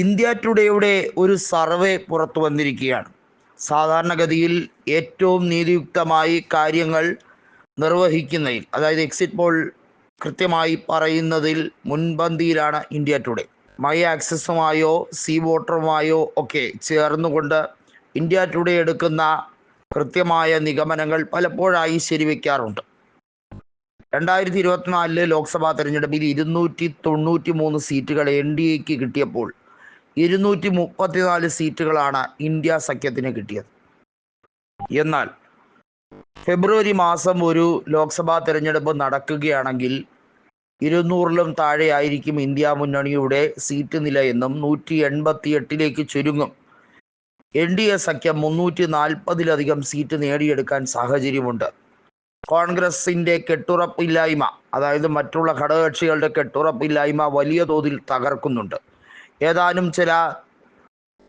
India ടുഡേയുടെ ഒരു survey പുറത്തു വന്നിരിക്കുകയാണ്. സാധാരണഗതിയിൽ ഏറ്റവും നീതിയുക്തമായി കാര്യങ്ങൾ നിർവഹിക്കുന്നതിൽ അതായത് എക്സിറ്റ് പോൾ കൃത്യമായി പറയുന്നതിൽ മുൻപന്തിയിലാണ് ഇന്ത്യ ടുഡേ. മൈ ആക്സസുമായോ സി വോട്ടറുമായോ ഒക്കെ ചേർന്നുകൊണ്ട് ഇന്ത്യ ടുഡേ എടുക്കുന്ന കൃത്യമായ നിഗമനങ്ങൾ പലപ്പോഴായി ശരിവെക്കാറുണ്ട്. രണ്ടായിരത്തി ഇരുപത്തിനാലിലെ ലോക്സഭാ തെരഞ്ഞെടുപ്പിൽ ഇരുന്നൂറ്റി തൊണ്ണൂറ്റി മൂന്ന് സീറ്റുകൾ എൻ ഡി എക്ക് കിട്ടിയപ്പോൾ ഇരുന്നൂറ്റി മുപ്പത്തിനാല് സീറ്റുകളാണ് ഇന്ത്യ സഖ്യത്തിന് കിട്ടിയത്. എന്നാൽ ഫെബ്രുവരി മാസം ഒരു ലോക്സഭാ തിരഞ്ഞെടുപ്പ് നടക്കുകയാണെങ്കിൽ ഇരുന്നൂറിലും താഴെയായിരിക്കും ഇന്ത്യ മുന്നണിയുടെ സീറ്റ് നില എന്നും നൂറ്റി എൺപത്തി എട്ടിലേക്ക് ചുരുങ്ങും. എൻ ഡി എ സഖ്യം മുന്നൂറ്റി നാൽപ്പതിലധികം സീറ്റ് നേടിയെടുക്കാൻ സാഹചര്യമുണ്ട്. കോൺഗ്രസിന്റെ കെട്ടുറപ്പില്ലായ്മ അതായത് മറ്റുള്ള ഘടകകക്ഷികളുടെ കെട്ടുറപ്പില്ലായ്മ വലിയ തോതിൽ തകർക്കുന്നുണ്ട്. ഏതാനും ചില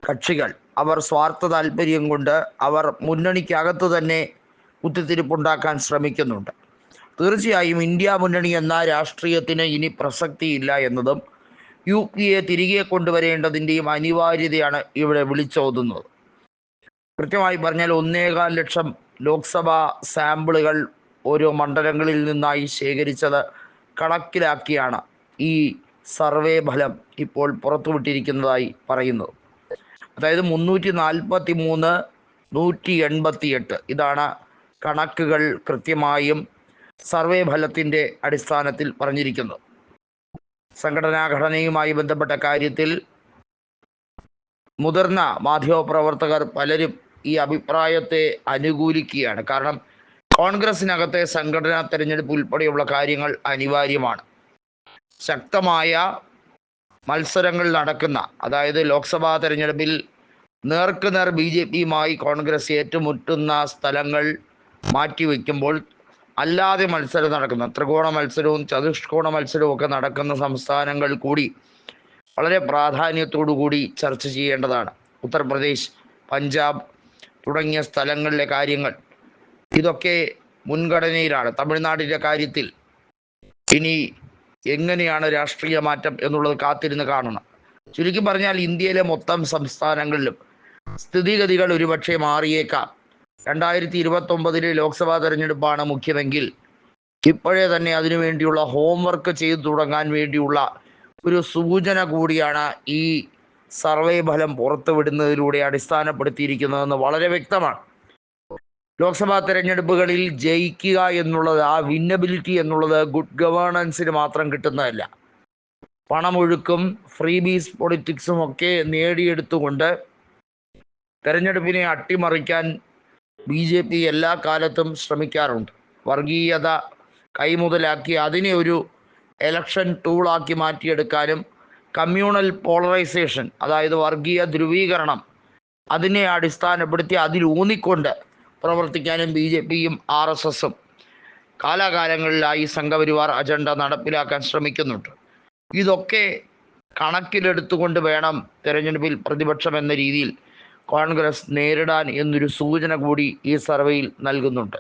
കക്ഷികൾ. അവർ സ്വാർത്ഥ താല്പര്യം കൊണ്ട് അവർ മുന്നണിക്കകത്ത് തന്നെ കുത്തിത്തിരിപ്പുണ്ടാക്കാൻ ശ്രമിക്കുന്നുണ്ട്. തീർച്ചയായും ഇന്ത്യ മുന്നണി എന്ന രാഷ്ട്രീയത്തിന് ഇനി പ്രസക്തിയില്ല എന്നതും യു പി എ തിരികെ കൊണ്ടുവരേണ്ടതിന്റെയും അനിവാര്യതയാണ് ഇവിടെ വിളിച്ചോതുന്നത്. കൃത്യമായി പറഞ്ഞാൽ ഒന്നേകാൽ ലക്ഷം ലോക്സഭാ സാമ്പിളുകൾ ഓരോ മണ്ഡലങ്ങളിൽ നിന്നായി ശേഖരിച്ചത് കണക്കിലാക്കിയാണ് ഈ സർവേ ഫലം ഇപ്പോൾ പുറത്തുവിട്ടിരിക്കുന്നതായി പറയുന്നു. അതായത് മുന്നൂറ്റി നാൽപ്പത്തി മൂന്ന് നൂറ്റി എൺപത്തി എട്ട് ഇതാണ് കണക്കുകൾ കൃത്യമായും സർവേ ഫലത്തിന്റെ അടിസ്ഥാനത്തിൽ പറഞ്ഞിരിക്കുന്നു. സംഘടനാ ഘടനയുമായി ബന്ധപ്പെട്ട കാര്യത്തിൽ മുതിർന്ന മാധ്യമപ്രവർത്തകർ പലരും ഈ അഭിപ്രായത്തെ അനുകൂലിക്കുകയാണ്. കാരണം കോൺഗ്രസിനകത്തെ സംഘടനാ തെരഞ്ഞെടുപ്പ് ഉൾപ്പെടെയുള്ള കാര്യങ്ങൾ അനിവാര്യമാണ്. ശക്തമായ മത്സരങ്ങൾ നടക്കുന്ന അതായത് ലോക്സഭാ തെരഞ്ഞെടുപ്പിൽ നേർക്കുനേർ ബി ജെ പിയുമായി കോൺഗ്രസ് ഏറ്റുമുട്ടുന്ന സ്ഥലങ്ങൾ മാറ്റിവെക്കുമ്പോൾ അല്ലാതെ മത്സരം നടക്കുന്ന ത്രികോണ മത്സരവും ചതുഷ്കോണ മത്സരവും ഒക്കെ നടക്കുന്ന സംസ്ഥാനങ്ങൾ കൂടി വളരെ പ്രാധാന്യത്തോടു കൂടി ചർച്ച ചെയ്യേണ്ടതാണ്. ഉത്തർപ്രദേശ് പഞ്ചാബ് തുടങ്ങിയ സ്ഥലങ്ങളിലെ കാര്യങ്ങൾ. ഇതൊക്കെ മുൻഗണനയിലാണ്. തമിഴ്നാടിന്റെ കാര്യത്തിൽ ഇനി എങ്ങനെയാണ് രാഷ്ട്രീയ മാറ്റം എന്നുള്ളത് കാത്തിരുന്ന് കാണണം. ചുരുക്കി പറഞ്ഞാൽ ഇന്ത്യയിലെ മൊത്തം സംസ്ഥാനങ്ങളിലും സ്ഥിതിഗതികൾ ഒരുപക്ഷെ മാറിയേക്കാം. രണ്ടായിരത്തി ഇരുപത്തൊമ്പതിലെ ലോക്സഭാ തെരഞ്ഞെടുപ്പാണ് മുഖ്യമെങ്കിൽ ഇപ്പോഴേ തന്നെ അതിനുവേണ്ടിയുള്ള ഹോംവർക്ക് ചെയ്തു തുടങ്ങാൻ വേണ്ടിയുള്ള ഒരു സൂചന കൂടിയാണ് ഈ സർവേ ഫലം പുറത്തുവിടുന്നതിലൂടെ അടിസ്ഥാനപ്പെടുത്തിയിരിക്കുന്നതെന്ന് വളരെ വ്യക്തമാണ്. ലോക്സഭാ തെരഞ്ഞെടുപ്പുകളിൽ ജയിക്കുക എന്നുള്ളത് ആ വിന്നബിലിറ്റി എന്നുള്ളത് ഗുഡ് ഗവേണൻസിന് മാത്രം കിട്ടുന്നതല്ല. പണമൊഴുക്കും ഫ്രീ ബീസ് പൊളിറ്റിക്സും ഒക്കെ നേടിയെടുത്തുകൊണ്ട് തെരഞ്ഞെടുപ്പിനെ അട്ടിമറിക്കാൻ ബി ജെ പി എല്ലാ കാലത്തും ശ്രമിക്കാറുണ്ട്. വർഗീയത കൈമുതലാക്കി അതിനെ ഒരു എലക്ഷൻ ടൂളാക്കി മാറ്റിയെടുക്കാനും കമ്മ്യൂണൽ പോളറൈസേഷൻ അതായത് വർഗീയ ധ്രുവീകരണം അതിനെ അടിസ്ഥാനപ്പെടുത്തി അതിലൂന്നിക്കൊണ്ട് പ്രവർത്തിക്കാനും ബി ജെ പിയും ആർ എസ് എസും കാലാകാലങ്ങളിലായി സംഘപരിവാർ അജണ്ട നടപ്പിലാക്കാൻ ശ്രമിക്കുന്നുണ്ട്. ഇതൊക്കെ കണക്കിലെടുത്തുകൊണ്ട് വേണം തെരഞ്ഞെടുപ്പിൽ പ്രതിപക്ഷം എന്ന രീതിയിൽ കോൺഗ്രസ് നേരിടാൻ എന്നൊരു സൂചന കൂടി ഈ സർവേയിൽ നൽകുന്നുണ്ട്.